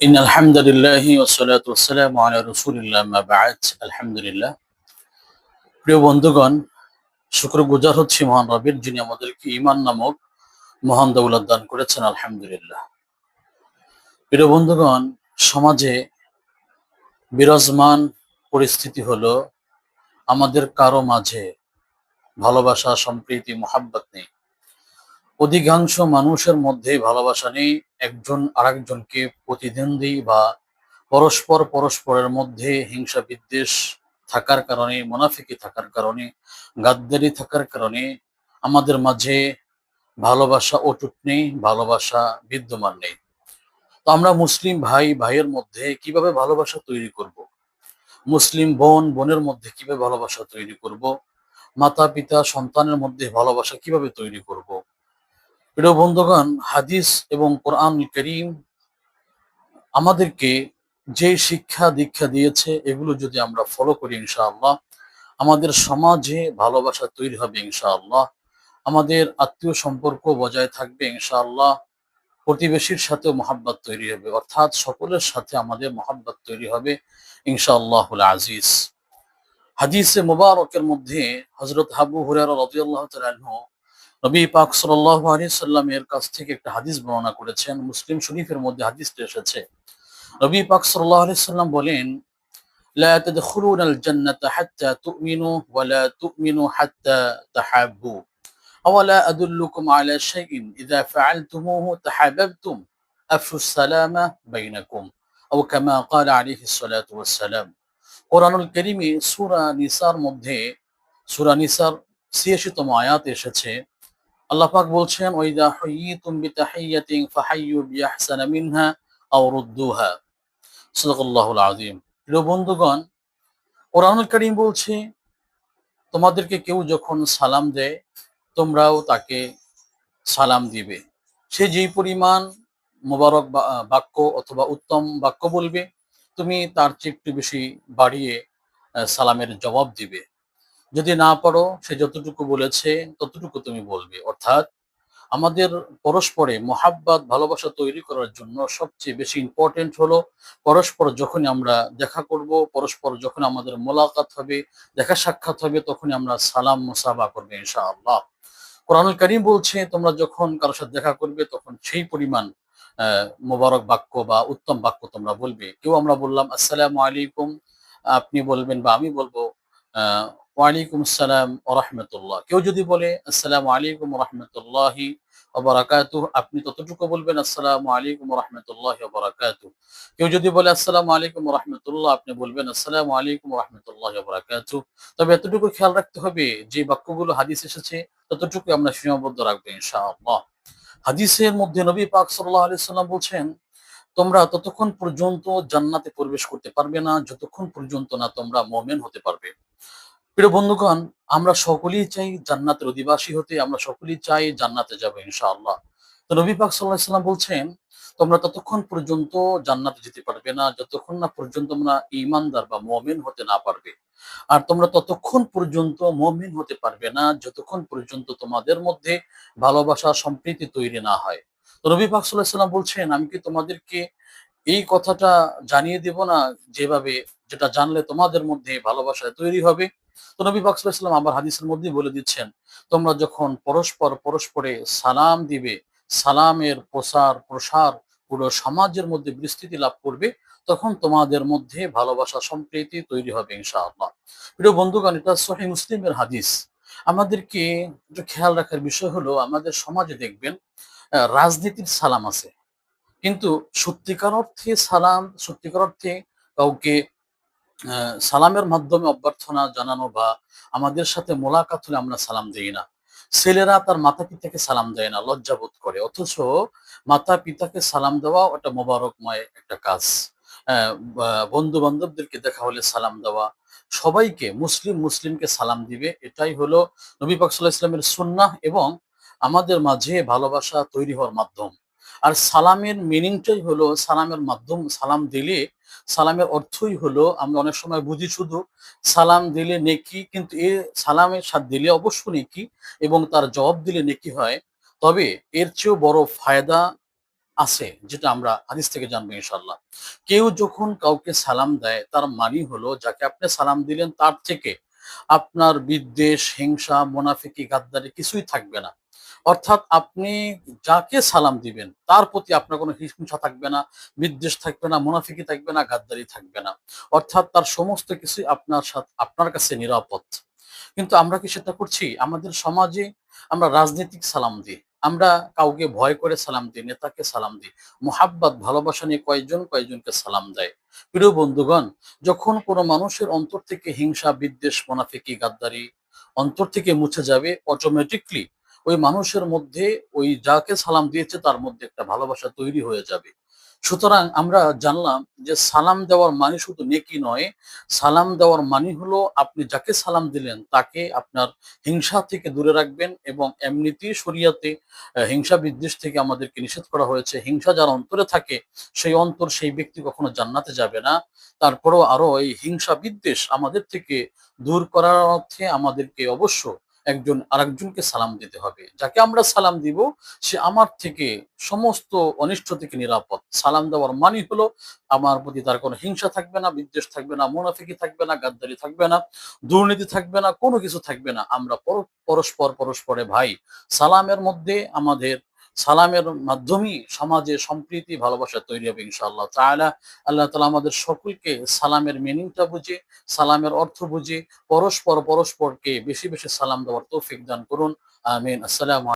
In আলহামদুলিল্লাহ ওসলাত ওসালাম আলহামদুলিল্লাহ প্রিয় বন্ধুগণ শুক্র গুজার হচ্ছি মহান রবির যিনি আমাদেরকে ইমান নামক মহান দৌলত দান করেছেন, আলহামদুলিল্লাহ। প্রিয় বন্ধুগণ, সমাজে বিরাজমান পরিস্থিতি হলো আমাদের কারও মাঝে ভালোবাসা, সম্প্রীতি, মোহাব্বত নেই। অধিকাংশ মানুষের মধ্যে ভালোবাসা নেই একজন আরেকজনকে প্রতিদ্বন্দ্বী বা পরস্পর পরস্পরের মধ্যে হিংসা বিদ্বেষ থাকার কারণে, মুনাফিকি থাকার কারণে, গাদ্দারি থাকার কারণে আমাদের মাঝে ভালোবাসা অটুট নেই, ভালোবাসা বিদ্যমান নেই তো আমরা মুসলিম ভাই, ভাইয়ের মধ্যে কীভাবে ভালোবাসা তৈরি করব। মুসলিম বোন, বোনের মধ্যে কীভাবে ভালোবাসা তৈরি করব। মাতা পিতা সন্তানের মধ্যে ভালোবাসা কীভাবে তৈরি করব। প্রিয় বন্ধুগণ, হাদিস এবং কোরআন করিম আমাদেরকে যে শিক্ষা দীক্ষা দিয়েছে, এগুলো যদি আমরা ফলো করি ইনশাআল্লাহ, আমাদের সমাজে ভালোবাসা তৈরি হবে ইনশাআল্লাহ, আমাদের আত্মীয় সম্পর্ক বজায় থাকবে ইনশাআল্লাহ, প্রতিবেশীর সাথে মহাব্বত তৈরি হবে, অর্থাৎ সকলের সাথে আমাদের মহাব্বত তৈরি হবে ইনশাআল্লাহুল আজিজ। হাদিসে মুবারকের মধ্যে হজরত হাবু হুরারা রাদিয়াল্লাহু তাআলা আনহু নবী পাক সাল্লাল্লাহু আলাইহি সাল্লামের কাছ থেকে একটা হাদিস বর্ণনা করেছেন মুসলিম শরীফের মধ্যে হাদিসটা এসেছে নবী পাক সাল্লাল্লাহু আলাইহি সাল্লাম বলেন لا تدخلون الجنة حتى تؤمنوا ولا تؤمنوا حتى تحابوا أولا أدلكم على شيء إذا فعلتموه تحاببتم أفشوا السلام بينكم أو كما قال عليه الصلاة والسلام কোরআনুল করিমে সূরা নিসার মধ্যে সূরা নিসার 86 তম আয়াত এসেছে আল্লাহ পাক বলছেন ওইদা হুইয়িতুম বিতাহিয়াতিন ফাহাইয়ু বিআহসানা মিনহা আও রুদ্দুহা। সাদাকাল্লাহুল আযীম। প্রিয় বন্ধুগণ, কোরআনুল কারীম বলছে, তোমাদেরকে কেউ যখন সালাম দেয়, তোমরাও তাকে সালাম দিবে। সে যেই পরিমাণ মোবারক বাক্য অথবা উত্তম বাক্য বলবে, তুমি তার চেয়ে একটু বেশি বাড়িয়ে সালামের জবাব দিবে। যদি না পারো, সে যতটুকু বলেছে, ততটুকু তুমি বলবে। অর্থাৎ আমাদের পরস্পরে মোহাব্বত, ভালোবাসা তৈরি করার জন্য সবচেয়ে বেশি ইম্পর্টেন্ট হলো পরস্পর যখনই আমরা দেখা করব, পরস্পর যখন আমাদের মোলাকাত হবে, দেখা সাক্ষাৎ হবে, তখনই আমরা সালাম মুসাফা করবে ইনশাআল্লাহ। কোরআনুল করিম বলছে, তোমরা যখন কারোর সাথে দেখা করবে, তখন সেই পরিমাণ মোবারক বাক্য বা উত্তম বাক্য তোমরা বলবে। কেউ আমরা বললাম, আসসালামু আলাইকুম। আপনি বলবেন বা আমি বলব ওয়ালাইকুম আসসালাম রহমতুল্লাহ। কেউ যদি বলে, আসসালামু আলাইকুম রহমতুল্লাহি ওবরাকাতু আপনি ততটুকু বলবেন, আসসালামু আলাইকুম রহমতুল্লাহি ওবরাকাতু কেউ যদি বলে, আসসালামু আলাইকুম রহমতুল্লাহ, আপনি বলবেন, আসসালামু আলাইকুম রহমতুল্লাহি ওবরাকাতু তবে এতটুকু খেয়াল রাখতে হবে, যে বাক্যগুলো হাদিস এসেছে, ততটুকু আমরা সীমাবদ্ধ রাখব, ইনশাআল্লাহ। হাদিসের মধ্যে নবী পাক সাল্লাল্লাহু আলাইহি সাল্লাম বলছেন, তোমরা ততক্ষণ পর্যন্ত জান্নাতে প্রবেশ করতে পারবে না, যতক্ষণ পর্যন্ত না তোমরা মোমেন হতে পারবে। প্রিয় বন্ধুগণ, আমরা সকলেই চাই জান্নাতের অধিবাসী হতে, আমরা সকলেই চাই জান্নাতে যাব ইনশাআল্লাহ। তো নবী পাক আলাইহি সাল্লাম বলছেন, তোমরা ততক্ষণ পর্যন্ত জান্নাতে যেতে পারবে না, যতক্ষণ না পর্যন্ত তোমরা ঈমানদার বা মুমিন হতে না পারবে। আর তোমরা ততক্ষণ পর্যন্ত মুমিন হতে পারবে না, যতক্ষণ পর্যন্ত তোমাদের মধ্যে ভালোবাসা, সম্প্রীতি তৈরি না হয়। তো নবী পাক আলাইহি সাল্লাম বলছেন, আমি কি তোমাদেরকে এই কথাটা জানিয়ে দেব না, যেভাবে, যেটা জানলে তোমাদের মধ্যে ভালোবাসা তৈরি হবে? তো নবী পাক সাল্লাল্লাহু আলাইহি সাল্লাম আবার হাদিসের মধ্যে বলে দিচ্ছেন, তোমরা যখন পরস্পর পরস্পরে সালাম দিবে, সালামের প্রসার প্রসার পুরো সমাজের মধ্যে বিস্তৃতি লাভ করবে, তখন তোমাদের মধ্যে ভালোবাসা সম্প্রীতি তৈরি হবে ইনশাআল্লাহ। প্রিয় বন্ধুগণ, এটা সহি মুসলিমের হাদিস। আমাদেরকে একটু খেয়াল রাখার বিষয় হলো, আমাদের সমাজে দেখবেন রাজনীতির সালাম আছে। কিন্তু সত্যিকার অর্থে সালাম, সত্যিকার অর্থে কাউকে সালামের মাধ্যমে অভ্যর্থনা জানানো বা আমাদের সাথে মোলাকাত হলে আমরা সালাম দিই না। ছেলেরা তার মাতা পিতাকে সালাম দেয় না লজ্জাবোধ করে। অথচ মাতা পিতাকে সালাম দেওয়া ওটা মোবারকময় একটা কাজ। বন্ধু বান্ধবদেরকে দেখা হলে সালাম দেওয়া, সবাইকে, মুসলিম মুসলিমকে সালাম দিবে, এটাই হলো নবী পাক সাল্লাহ ইসলামের সুন্নাহ এবং আমাদের মাঝে ভালোবাসা তৈরি হওয়ার মাধ্যম। আর সালামের মিনিংটাই হলো সালামের মাধ্যম, সালাম দিলে সালামের অর্থই হলো আমরা অনেক সময় বুঝি শুধু, সালাম দিলে নেকি কিন্তু এ সালামের সাথ দিলে অবশ্য নেকি এবং তার জবাব দিলে নেকি হয়। তবে এর চেয়েও বড় ফায়দা আছে যেটা আমরা হাদিস থেকে জানব ইনশাল্লাহ কেউ যখন কাউকে সালাম দেয়, তার মানি হলো যাকে আপনি সালাম দিলেন তার থেকে আপনার বিদ্বেষ, হিংসা, মোনাফিকি, গাদ্দারি কিছুই থাকবে না। অর্থাৎ আপনি যাকে সালাম দিবেন, তার প্রতি আপনার কোনো হিংসা থাকবে না, বিদ্বেষ থাকবে না, মুনাফিকি থাকবে না, গাদ্দারি থাকবে না। অর্থাৎ তার সমস্ত কিছুই আপনার সাথে, আপনার কাছে নিরাপদ। কিন্তু আমরা কি সেটা করছি? আমাদের সমাজে আমরা রাজনৈতিক সালাম দিই। আমরা কাউকে ভয় করে সালাম দিই, নেতাকে সালাম দিই। মোহাব্বত, ভালোবাসা নিয়ে কয়েকজন কয়েকজনকে সালাম দেয়। প্রিয় বন্ধুগণ, যখন কোনো মানুষের অন্তর থেকে হিংসা, বিদ্বেষ, মোনাফিকি, গাদ্দারি অন্তর থেকে মুছে যাবে অটোমেটিকলি ওই মানুষের মধ্যে ওই যাকে সালাম দিয়েছে তার মধ্যে একটা ভালোবাসা তৈরি হয়ে যাবে। সুতরাং আমরা জানলাম যে সালাম দেওয়ার মানে শুধু নেকি নয় সালাম দেওয়ার মানে হলো আপনি যাকে সালাম দিলেন তাকে আপনার হিংসা থেকে দূরে রাখবেন এবং এমনিতেই শরিয়াতে আহ, হিংসা বিদ্বেষ থেকে আমাদেরকে নিষেধ করা হয়েছে। হিংসা যার অন্তরে থাকে সেই অন্তর সেই ব্যক্তি কখনো জান্নাতে যাবে না। তারপরেও আরও এই হিংসা বিদ্বেষ আমাদের থেকে দূর করার অর্থে আমাদেরকে অবশ্য একজন আরেকজনকে সালাম দিতে হবে। যাকে আমরা সালাম দিব, সে আমার থেকে সমস্ত অনিষ্ট থেকে নিরাপদ। সালাম দেওয়ার মানি হলো, আমার প্রতি তার কোনো হিংসা থাকবে না, বিদ্বেষ থাকবে না, মুনাফিকি থাকবে না, গাদ্দারি থাকবে না, দুর্নীতি থাকবে না, কোনো কিছু থাকবে না। আমরা পর- পরস্পর পরস্পরে ভাই, সালামের মধ্যে আমাদের সালামের মাধ্যমেই সমাজে সম্প্রীতি, ভালোবাসা তৈরি হবে ইনশাআল্লাহ তাহলে আল্লাহ তালা আমাদের সকলকে সালামের মিনিংটা বুঝে, সালামের অর্থ বুঝে, পরস্পর পরস্পরকে বেশি বেশি সালাম দেওয়ার তৌফিক দান করুন। আমিন। আসসালামু